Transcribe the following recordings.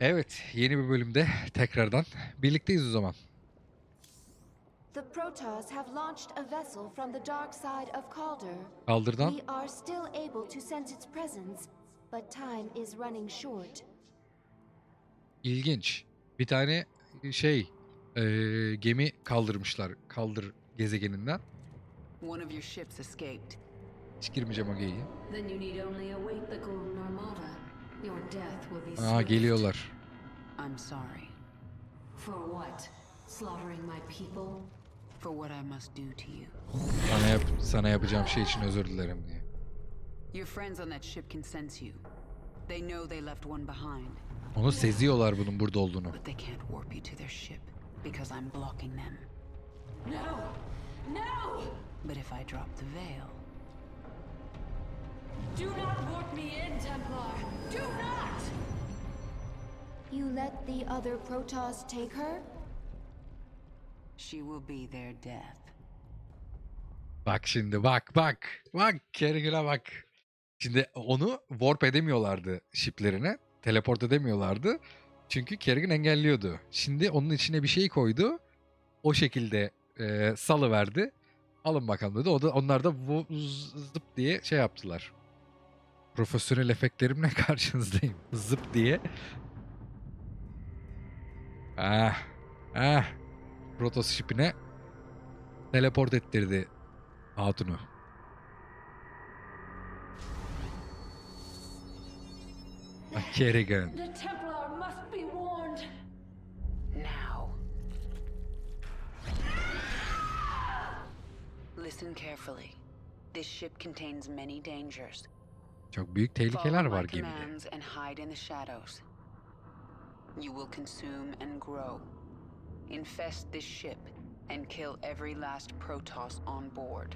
Evet, yeni bir bölümde tekrardan birlikteyiz o zaman. The Protoss have launched a vessel from the dark side of Calder. Kaldırdan We are still able to sense its presence, but time is running short. ilginç. Bir tane şey eee, gemi kaldırmışlar. Kaldır gezegeninden. One of your ships escaped. Hiç girmeyeceğim o geyiğe. Then you need only await the Golden Armada. Your death will be Aa geliyorlar. I'm sorry For what? Slaughtering my people? for what I must do to you. Sana, yap sana yapacağım şey için özür dilerim diye. Your friends on that ship can sense you. They know they left one behind, Onu seziyorlar bunun burada olduğunu. but they can't warp you to their ship because I'm blocking them. No! No! But if I drop the veil, Do not warp me in, Templar! Do not! You let the other Protoss take her? she will be their death. Bak şimdi bak bak. Bak Kerrigan'a bak. Şimdi onu warp edemiyorlardı shiplerine. Teleport edemiyorlardı. Çünkü Kerrigan engelliyordu. Şimdi onun içine bir şey koydu. O şekilde e, salı verdi. Alın bakalım dedi. O da onlar da zıp diye şey yaptılar. Profesyonel efektlerimle karşınızdayım. Zıp diye. Ah. Ah. Protoss ship'ine teleport ettirdi Hatun'u. Ah, Kerrigan. The Templar must be warned! Now. Listen carefully. This ship contains many dangers. Çok büyük tehlikeler var gemide. You will consume and grow. Infest this ship and kill every last Protoss on board.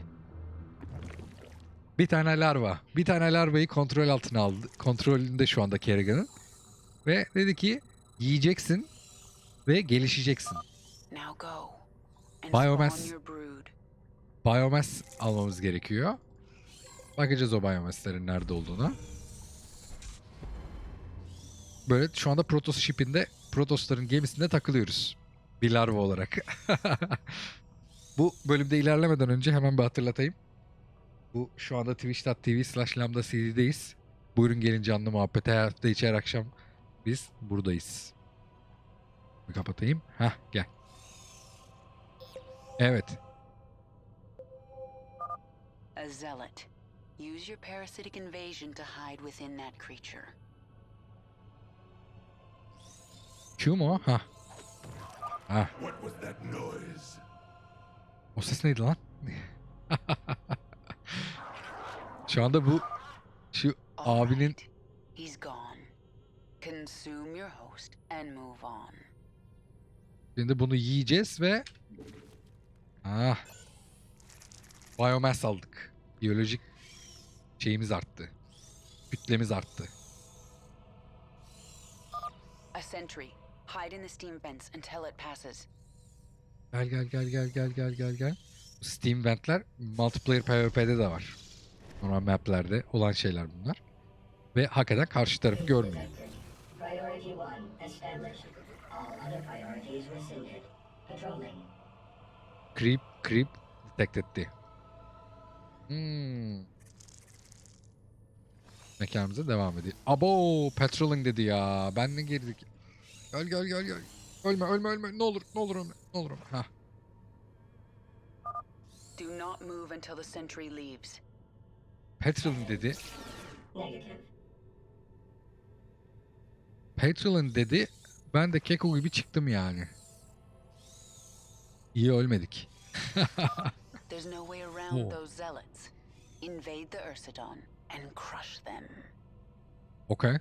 Bir tane larva. Bir tane larvayı kontrol altına aldı. Kontrolünde şu anda Kerrigan'ın. Ve dedi ki yiyeceksin ve gelişeceksin. Biomass. Biomass almamız gerekiyor. Bakacağız o biomasslerin nerede olduğuna. Böyle şu anda Protoss ship'inde Protosların gemisinde takılıyoruz. Bir larva olarak. Bu bölümde ilerlemeden önce hemen bir hatırlatayım. Bu şu anda twitch.tv slash lambda cd'deyiz. Buyurun gelin canlı muhabbete hafta içi akşam biz buradayız. Bir kapatayım. Hah gel. Evet. A zealot. Use your parasitic invasion to hide within that creature. Q mu? Ha. Ha. What was that noise? O ses neydi lan? Şu anda bu şu All abinin right. He's gone. Consume your host and move on. şimdi bunu yiyeceğiz ve ah biomass aldık. Biyolojik şeyimiz arttı. Kütlemiz arttı. A sentry. Hide in the steam vents until it passes. Gel gel gel gel gel gel gel gel. Steam ventler multiplayer PvP'de de var. Normal maplerde olan şeyler bunlar. Ve hakikaten karşı tarafı görmüyor. Creep, creep detect etti. Hmm. Mekanımıza devam ediyor. Abo, patrolling dedi ya. Ben ne girdik? Gel gel gel gel. Ölme ölme ölme. Ne olur ne olur ölme. Ne olur ölme. Hah. Do not move until the sentry leaves. Patrolling dedi. Negative. Patrolling dedi. Ben de keko gibi çıktım yani. İyi ölmedik. There's no way around those zealots. Invade the Ursidon and crush them. Okey.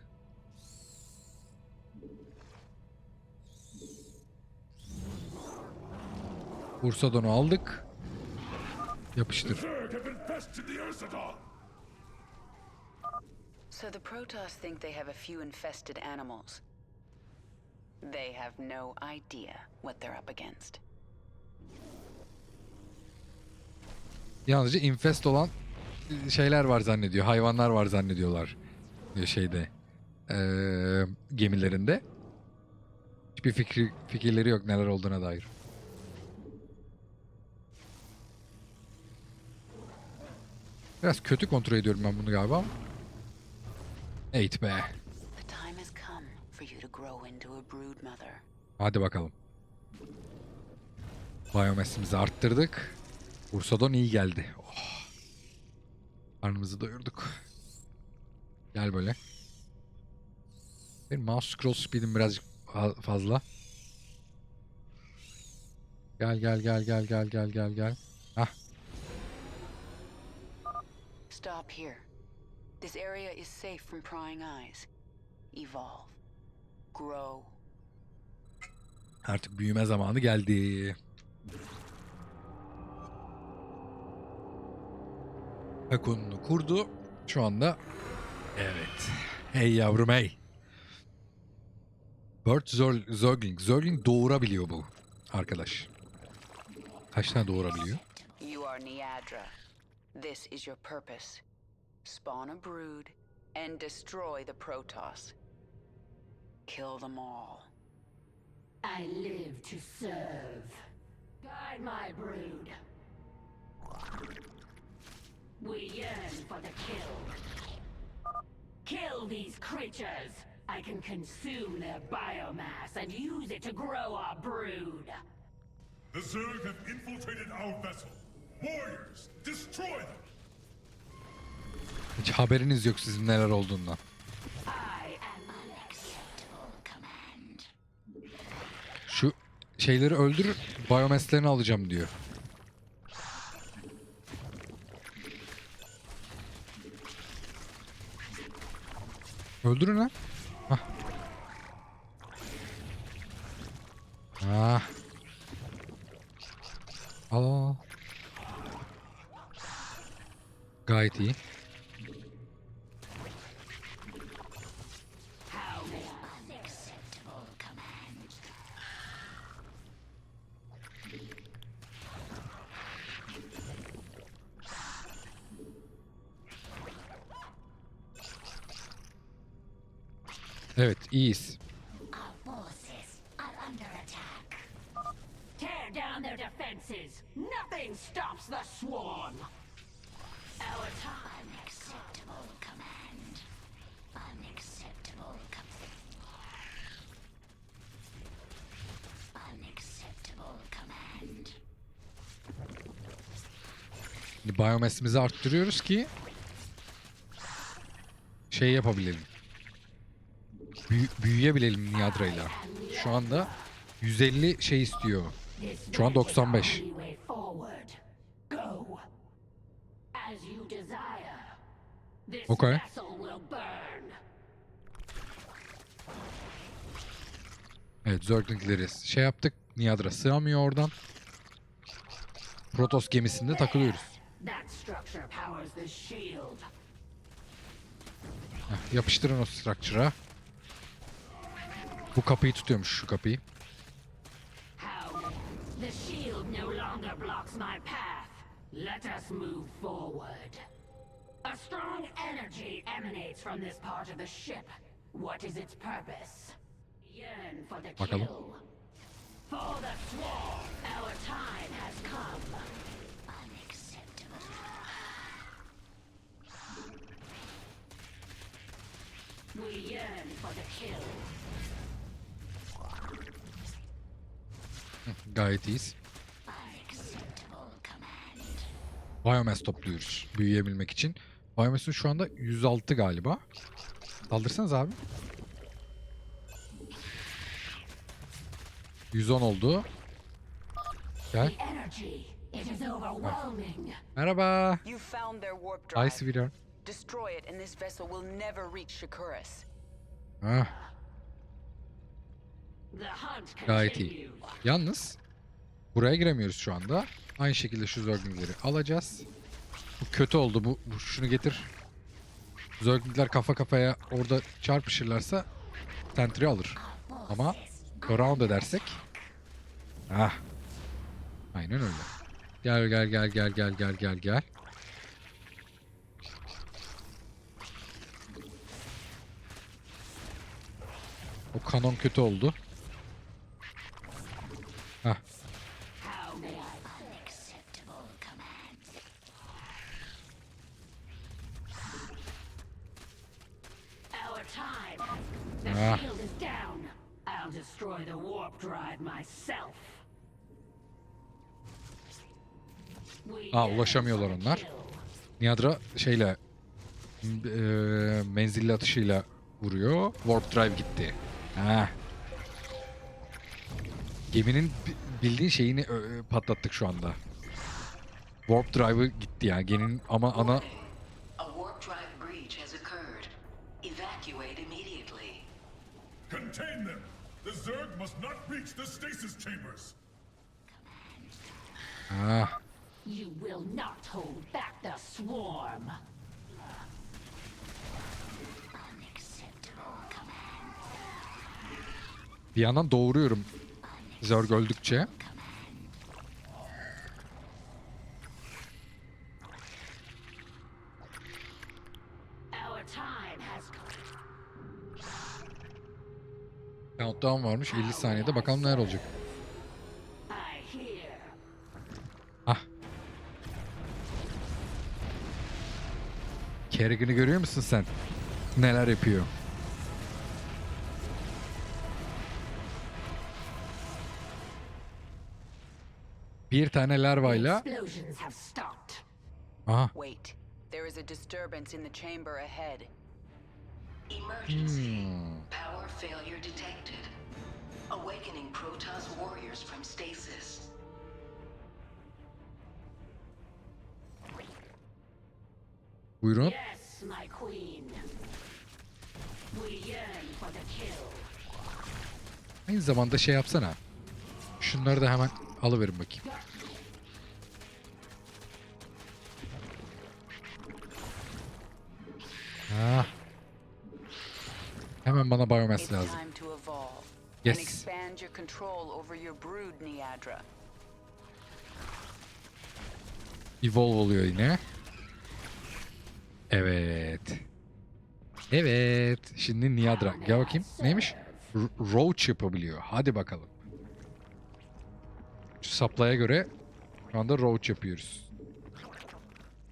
Ursadon'u aldık. Yapıştır. Zerg have infested the Ursadon! So the Protoss think they have a few infested animals. They have no idea what they're up against. Yalnızca infest olan şeyler var zannediyor. Hayvanlar var zannediyorlar. e, Şeyde. eee, gemilerinde. Hiçbir fikri, fikirleri yok neler olduğuna dair. Biraz kötü kontrol ediyorum ben bunu galiba. Eğit be. Hadi bakalım. Biomass'imizi arttırdık. Bursa'dan iyi geldi. Oh. Karnımızı doyurduk. Gel böyle. Benim mouse scroll speed'im birazcık fa- fazla. Gel gel gel gel gel gel gel gel. Hah Stop here. This area is safe from prying eyes. Evolve. Grow. artık büyüme zamanı geldi. Hakun'unu kurdu. Şu anda evet. Hey yavrum hey. Bird Zor- Zergling. Zergling doğurabiliyor bu arkadaş. Kaç tane doğurabiliyor? You are Niadra. This is your purpose. Spawn a brood and destroy the Protoss. Kill them all. I live to serve. Guide my brood. We yearn for the kill. Kill these creatures. I can consume their biomass and use it to grow our brood. The Zerg have infiltrated our vessel. Warriors, destroy them! Hiç haberiniz yok sizin neler olduğundan. I am unacceptable command. Şu şeyleri öldür, biomasslerini alacağım diyor. Öldürün lan. Hah. Ah. Al al al. Gayet iyi. Command. Şimdi biomass'imizi arttırıyoruz ki şey yapabilelim. Büyü- büyüyebilelim Niadra'yla. Şu anda 150 şey istiyor. Şu an way is the 95. only way forward. Go. As you desire. This Okay. Evet Zergling'leri şey yaptık. Niadra sığamıyor oradan. Protoss gemisinde takılıyoruz. Heh, yapıştırın o structure'a. Bu kapıyı tutuyormuş şu kapıyı. The shield no longer blocks my path. Let us move forward. A strong energy emanates from this part of the ship. What is its purpose? Yearn for the Bakalım. kill. For the swarm, our time has come. Unacceptable. We yearn for the kill. Gayet iyiyiz. Biomass topluyoruz büyüyebilmek için. Biomass'ın şu anda 106 galiba. Saldırsanız abi. 110 oldu. Gel. Merhaba. Hi sweetheart. Destroy it and this vessel will never reach Shakuras. Hunt gayet iyi. Yalnız buraya giremiyoruz şu anda. Aynı şekilde şu zerglingleri alacağız. Bu kötü oldu. Bu, bu şunu getir. Zerglingler kafa kafaya orada çarpışırlarsa sentry alır. Ama around edersek ah. Aynen öyle. Gel gel gel gel gel gel gel gel. O kanon kötü oldu. Yearn ulaşamıyorlar onlar. Niadra şeyle eee, menzilli atışıyla vuruyor. Warp Drive gitti. Ha. Geminin bi- bildiğin şeyini ö- patlattık şu anda. Warp Drive'ı gitti ya. Geminin ama ana A warp drive breach has occurred. Evacuate immediately. Contain them! The Zerg must not reach the stasis chambers! ha. You will not hold back the swarm. Unacceptable command. Bir yandan doğuruyorum. Zerg öldükçe. Our time has come. Countdown varmış 50 saniyede. Bakalım neler olacak. Kerrigan'ı görüyor musun sen? Neler yapıyor? Bir tane larvayla. Aha. Wait. There is a disturbance in the chamber ahead. Emergency. Hmm. Power failure detected. Awakening Protoss warriors from stasis. Buyurun. Yes, my queen. We yearn for the kill. Aynı zamanda şey yapsana. Şunları da hemen alıverin bakayım. Ah. Hemen bana biomass lazım. Yes. Evolve oluyor yine. Evet. Evet. Şimdi Niadra. Gel bakayım. Neymiş? R- Roach yapabiliyor. Hadi bakalım. Şu saplaya göre şu anda Roach yapıyoruz.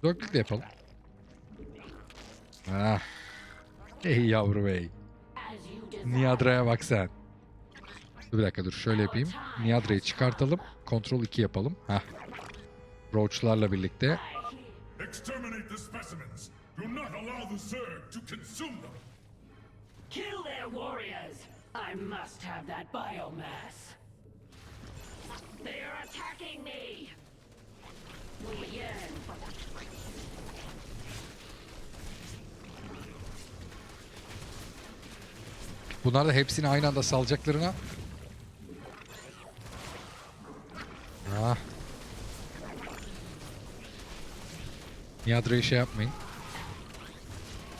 Dörtlük de yapalım. Ah. Ey yavru bey. Niadra'ya bak sen. Bir dakika dur şöyle yapayım. Niadra'yı çıkartalım. Kontrol 2 yapalım. Heh. Roach'larla birlikte. Do not allow the Zerg to consume them! Kill their warriors. I must have that biomass. They are attacking me. We yearn for the Bunlar da hepsini aynı anda salacaklarına. Ah. Niadra'yı şey yapmayın.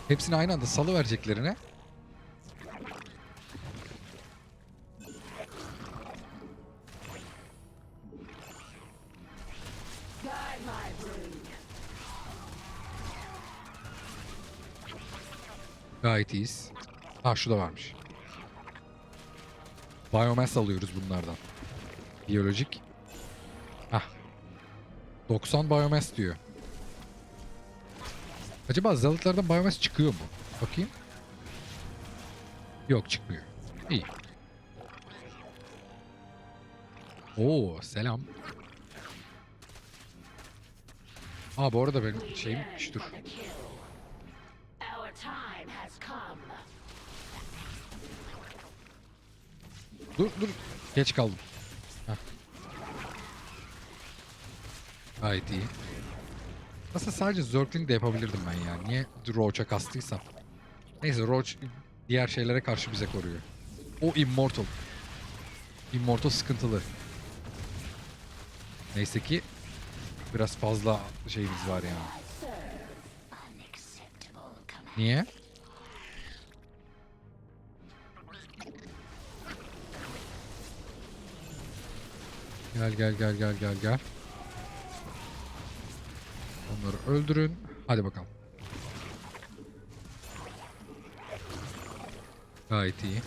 Hepsini aynı anda salı vereceklerine. Gayet iyiyiz. Ha şu da varmış. Biomass alıyoruz bunlardan. Biyolojik. Hah. 90 biomass diyor. Acaba zalıtlardan biomass çıkıyor mu? Bakayım. Yok çıkmıyor. İyi. Oo selam. Aa bu arada benim şeyim has come. Dur dur. Geç kaldım. Heh. Gayet iyi. Aslında sadece Zergling de yapabilirdim ben ya. Niye Roach'a kastıysam. Neyse Roach diğer şeylere karşı bize koruyor. O Immortal. Immortal sıkıntılı. Neyse ki biraz fazla şeyimiz var yani. Niye? Gel gel gel gel gel gel. Onları öldürün. Hadi bakalım. Gayet iyi.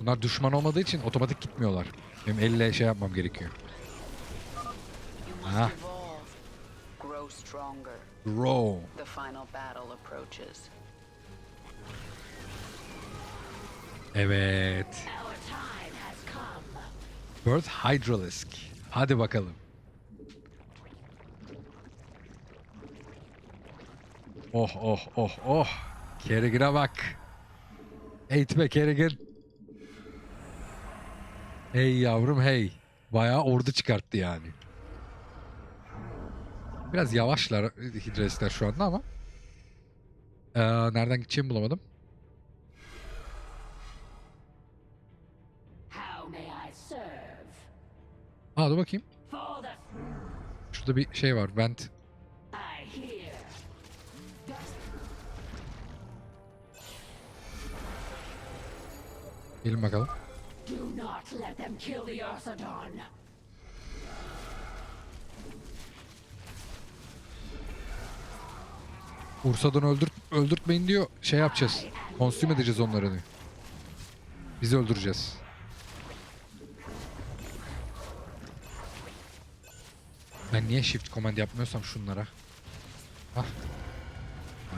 Bunlar düşman olmadığı için otomatik gitmiyorlar. Benim elle şey yapmam gerekiyor. Evolve. Grow stronger. Grow. The final battle approaches. Evet. Birth Hydralisk. Hadi bakalım. Oh oh oh oh. Kerrigan'a bak. Eğitme Kerrigan. Hey yavrum hey. Bayağı ordu çıkarttı yani. Biraz yavaşlar Hydralisk'ler şu anda ama. Ee, nereden gideceğimi bulamadım. Aa dur bakayım. Şurada bir şey var. Vent. Gelin bakalım. Ursa'dan öldürt, öldürtmeyin diyor. Şey yapacağız. Konsüm edeceğiz onları diyor. Bizi öldüreceğiz. Ben niye shift command yapmıyorsam şunlara. Ah.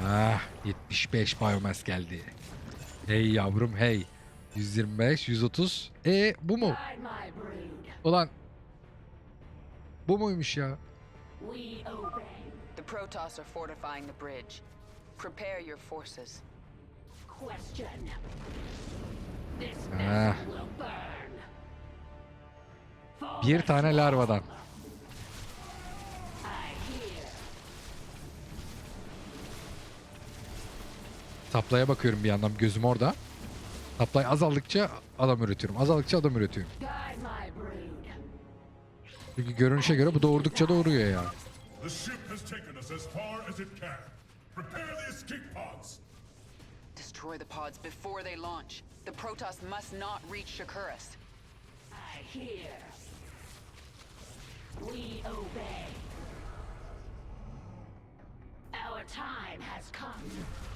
Ah 75 biomass geldi. Hey yavrum hey. 125, 130. E bu mu? Ulan. Bu muymuş ya? The Protoss are fortifying the bridge. Prepare your forces. Question. This Ah. will burn. Bir tane larvadan. Saplaya bakıyorum bir yandan gözüm orada. Saplay azaldıkça adam üretiyorum. Azaldıkça adam üretiyorum. Çünkü görünüşe göre bu doğurdukça doğuruyor ya. Destroy the pods before they launch. The Protoss must not reach Shakuras. I hear. We obey. Our time has come.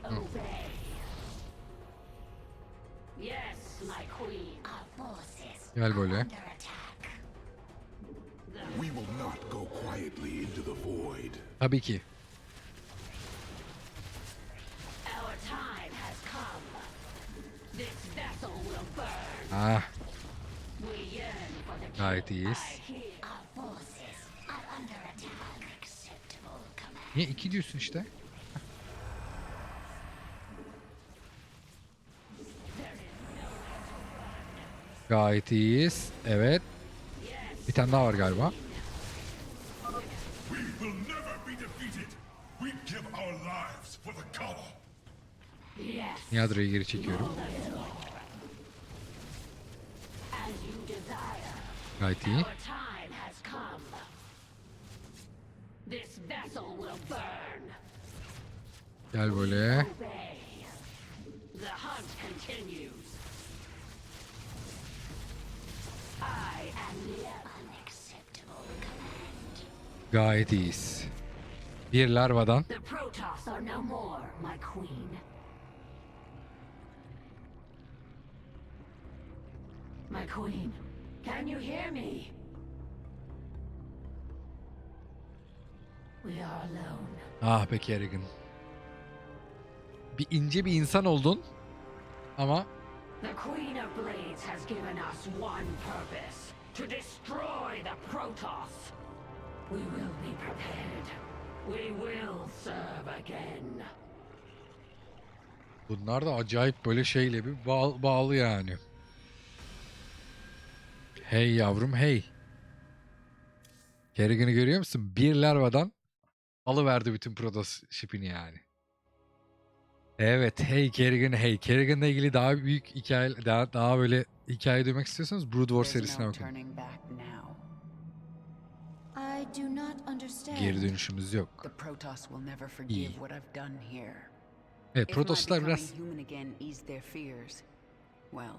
Our forces are under attack. Unacceptable command. Niye iki diyorsun işte? Gayet iyiyiz. Evet. Bir tane daha var galiba. Niyadra'yı geri çekiyorum. Gayet iyi. Our time Gayet iyiyiz. Bir larvadan my queen. My queen, can you hear me? We are alone. Ah be Kerrigan. Bir ince bir insan oldun. Ama The Queen of Blades has given us one purpose to destroy the Protoss. We will be prepared. We will serve again. bunlar da acayip böyle şeyle bir bağ- bağlı yani. Hey yavrum hey. Kerrigan'ı görüyor musun? Bir larvadan alıverdi bütün Protoss ship'ini yani. Evet hey Kerrigan hey. Kerrigan'la ilgili daha büyük hikaye daha, daha böyle hikaye duymak istiyorsanız Brood War serisine bakın. Geri dönüşümüz yok. İyi. Evet Protoslar biraz well,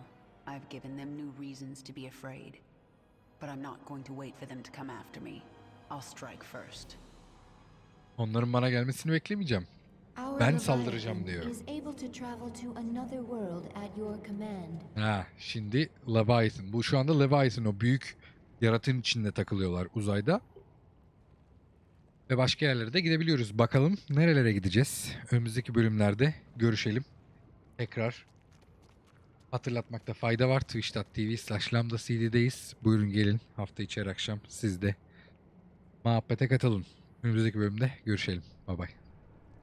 I've given them new reasons to be afraid. But I'm not going to wait for them to come after me. I'll strike first. onların bana gelmesini beklemeyeceğim. Ben saldıracağım diyor. Ha, şimdi Leviathan. Bu şu anda Leviathan o büyük yaratığın içinde takılıyorlar uzayda. Ve başka yerlere de gidebiliyoruz. Bakalım nerelere gideceğiz? Önümüzdeki bölümlerde görüşelim. Tekrar hatırlatmakta fayda var. Twitch.tv slash lambda cd'deyiz. Buyurun gelin. Hafta içi her akşam sizde. Muhabbete katılın. Önümüzdeki bölümde görüşelim. Bay bay.